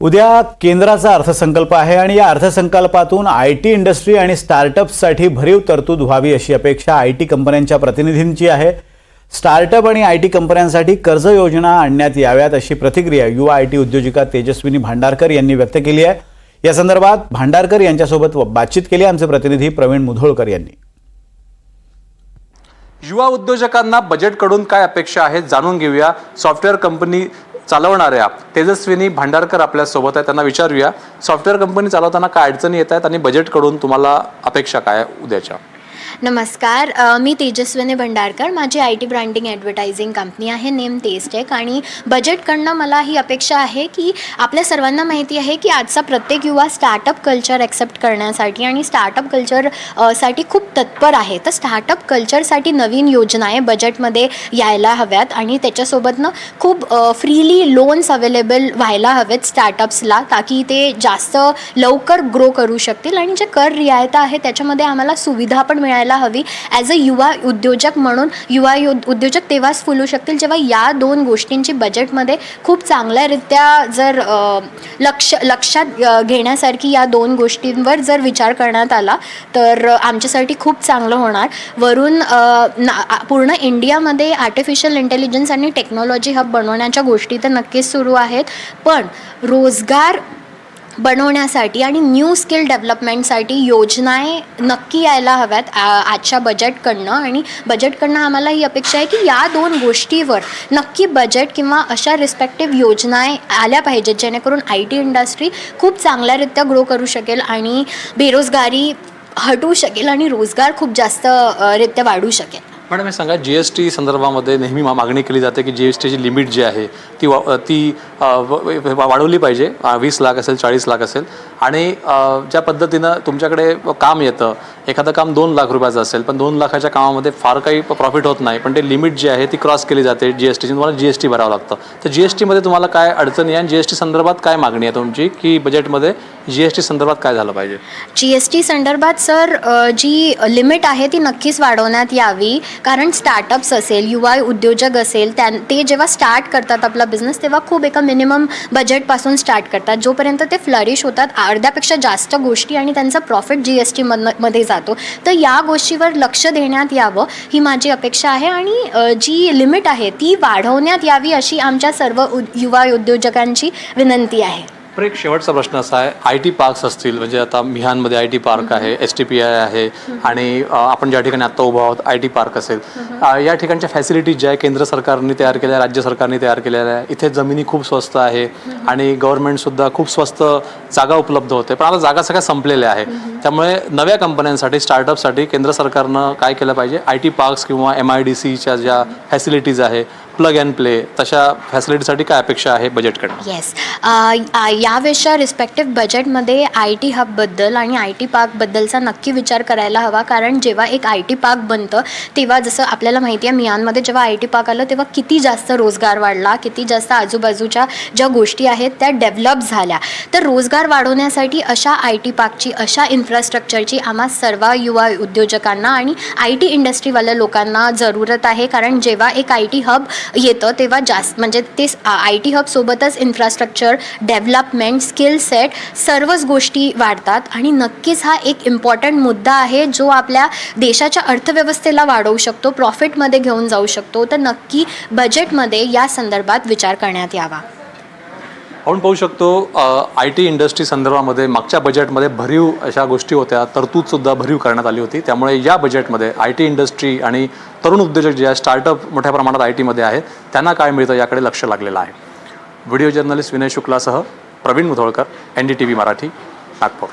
उद्या केंद्राचा अर्थसंकल्प आहे आणि या अर्थसंकल्पातून आय टी इंडस्ट्री आणि स्टार्टअप्ससाठी भरीव तरतूद व्हावी अशी अपेक्षा आय टी कंपन्यांच्या प्रतिनिधींची आहे. स्टार्टअप आणि आय टी कंपन्यांसाठी कर्ज योजना आणण्यात याव्यात अशी प्रतिक्रिया युवा आय टी उद्योजिका तेजस्विनी भांडारकर यांनी व्यक्त केली आहे. या संदर्भात भांडारकर यांच्यासोबत बातचीत केली आमचे प्रतिनिधी प्रवीण मुधोळकर यांनी. युवा उद्योजकांना बजेटकडून काय अपेक्षा आहेत जाणून घेऊया. सॉफ्टवेअर कंपनी चालवणाऱ्या तेजस्विनी भांडारकर आपल्यासोबत आहे त्यांना विचारूया सॉफ्टवेअर कंपनी चालवताना काय अडचणी येत आहेत आणि बजेटकडून तुम्हाला अपेक्षा काय उद्याच्या? नमस्कार मी तेजस्विनी भंडारकर माझी I T branding advertising company आहे नेम टेस्टेक. आणि बजेटकडनं मला ही अपेक्षा आहे की आपल्या सर्वांना माहिती आहे की आजचा प्रत्येक युवा स्टार्टअप कल्चर ॲक्सेप्ट करण्यासाठी आणि स्टार्टअप कल्चरसाठी खूप तत्पर आहे. तर स्टार्टअप कल्चरसाठी नवीन योजना आहे बजेटमध्ये यायला हव्यात आणि त्याच्यासोबतनं खूप फ्रीली लोन्स अवेलेबल व्हायला हवेत स्टार्टअप्सला ताकी ते जास्त लवकर ग्रो करू शकतील. आणि जे कर रियायता आहे त्याच्यामध्ये आम्हाला सुविधा पण मिळायला हवी. ॲज अ युवा उद्योजक म्हणून युवा यु उद्योजक तेव्हाच फुलू शकतील जेव्हा या दोन गोष्टींची बजेटमध्ये खूप चांगल्यारित्या जर लक्ष लक्षात घेण्यासारखी या दोन गोष्टींवर जर विचार करण्यात आला तर आमच्यासाठी खूप चांगलं होणार. वरून ना पूर्ण इंडियामध्ये आर्टिफिशियल इंटेलिजन्स आणि टेक्नॉलॉजी हब बनवण्याच्या गोष्टी तर नक्कीच सुरू आहेत. पण रोजगार बनवण्यासाठी आणि न्यू स्किल डेव्हलपमेंटसाठी योजनाए नक्की यायला हव्यात आजच्या बजेटकडनं आणि बजेटकडनं आम्हाला ही अपेक्षा आहे की या दोन गोष्टीवर नक्की बजेट किंवा अशा रिस्पेक्टिव्ह योजना आल्या पाहिजेत जेणेकरून आय टी इंडस्ट्री खूप चांगल्यारित्या ग्रो करू शकेल आणि बेरोजगारी हटू शकेल आणि रोजगार खूप जास्त रित्या वाढू शकेल. मॅडम हे सांगा जी एस टी संदर्भामध्ये नेहमी मा- मागणी केली जाते की जी एस टीची लिमिट जी आहे ती वा ती अ, व- व- वाढवली पाहिजे. अ, वीस लाख असेल चाळीस लाख असेल. आणि अ, ज्या पद्धतीनं तुमच्याकडे काम येतं एखादं काम दोन लाख रुपयाचं असेल पण दोन लाखाच्या कामामध्ये फार काही प्रॉफिट होत नाही पण ते लिमिट जी आहे ती क्रॉस केली जाते जी एस टीची तुम्हाला जी एस टी भरावं लागतं. तर जी एस टीमध्ये तुम्हाला काय अडचणी आहे? आणि जी एस टी संदर्भात काय मागणी आहे तुमची? की बजेटमध्ये जी एस टी संदर्भात काय झालं पाहिजे? जी एस टी संदर्भात सर अ, जी लिमिट आहे ती नक्कीच वाढवण्यात यावी. कारण स्टार्टअप्स असेल युवा उद्योजक असेल त्या ते जेव्हा स्टार्ट करतात आपला बिझनेस तेव्हा खूप एका मिनिमम बजेटपासून स्टार्ट करतात. जोपर्यंत ते फ्लरिश होतात अर्ध्यापेक्षा जास्त गोष्टी आणि त्यांचा प्रॉफिट जी एस टी मध्ये जातो. तर या गोष्टीवर लक्ष देण्यात यावं ही माझी अपेक्षा आहे. आणि अ, जी लिमिट आहे ती वाढवण्यात यावी अशी आमच्या सर्व उद युवा उद्योजकांची विनंती आहे. पण एक शेवटचा प्रश्न असा आहे आय टी पार्क्स असतील म्हणजे आता मिहानमध्ये आय टी पार्क आहे एस टी पी आय आहे आणि आपण ज्या ठिकाणी आत्ता उभा आहोत आय टी पार्क असेल. या ठिकाणच्या फॅसिलिटीज ज्या आहे केंद्र सरकारने तयार केल्या राज्य सरकारने तयार केलेल्या आहे. इथे जमिनी खूप स्वस्त आहे आणि गव्हर्नमेंटसुद्धा खूप स्वस्त जागा उपलब्ध होते. पण आता जागा सगळ्या संपलेल्या आहे त्यामुळे नव्या कंपन्यांसाठी स्टार्टअपसाठी केंद्र सरकारनं काय केलं पाहिजे? आय टी पार्क्स किंवा एम आय डी सीच्या ज्या फॅसिलिटीज आहे प्लग अँड प्ले तशा फॅसिलिटीसाठी काय अपेक्षा आहे बजेटकडे? येस यावेळेसच्या रिस्पेक्टिव्ह बजेटमध्ये आय टी हबबद्दल आणि आय टी पार्कबद्दलचा नक्की विचार करायला हवा. कारण जेव्हा एक आय टी पार्क बनतं तेव्हा जसं आपल्याला माहिती आहे मियानमध्ये जेव्हा आय टी पार्क आलं तेव्हा किती जास्त रोजगार वाढला किती जास्त आजूबाजूच्या ज्या गोष्टी आहेत त्या डेव्हलप झाल्या. तर रोजगार वाढवण्यासाठी अशा आय टी पार्कची अशा इन्फ्रास्ट्रक्चरची आम्हा सर्व युवा उद्योजकांना आणि आय टी इंडस्ट्रीवाल्या लोकांना जरूरत आहे. कारण जेव्हा एक आय टी हब येतं तेव्हा जास्त म्हणजे ते आय टी हबसोबतच इन्फ्रास्ट्रक्चर डेव्हलपमेंट स्किल सेट सर्वच गोष्टी वाढतात. आणि नक्कीच हा एक इम्पॉर्टंट मुद्दा आहे जो आपल्या देशाच्या अर्थव्यवस्थेला वाढवू शकतो प्रॉफिटमध्ये घेऊन जाऊ शकतो. तर नक्की बजेटमध्ये या संदर्भात विचार करण्यात यावा. आपण पाहू शकतो आय टी इंडस्ट्री संदर्भामध्ये मागच्या बजेटमध्ये भरीव अशा गोष्टी होत्या. तरतूदसुद्धा भरीव करण्यात आली होती. त्यामुळे या बजेटमध्ये आय टी इंडस्ट्री आणि तरुण उद्योजक जे आहे स्टार्टअप मोठ्या प्रमाणात आय टीमध्ये आहेत त्यांना काय मिळतं याकडे लक्ष लागलेलं आहे. Video journalist Vinay शुक्लासह Praveen Mudholkar N D T V Marathi Nagpur.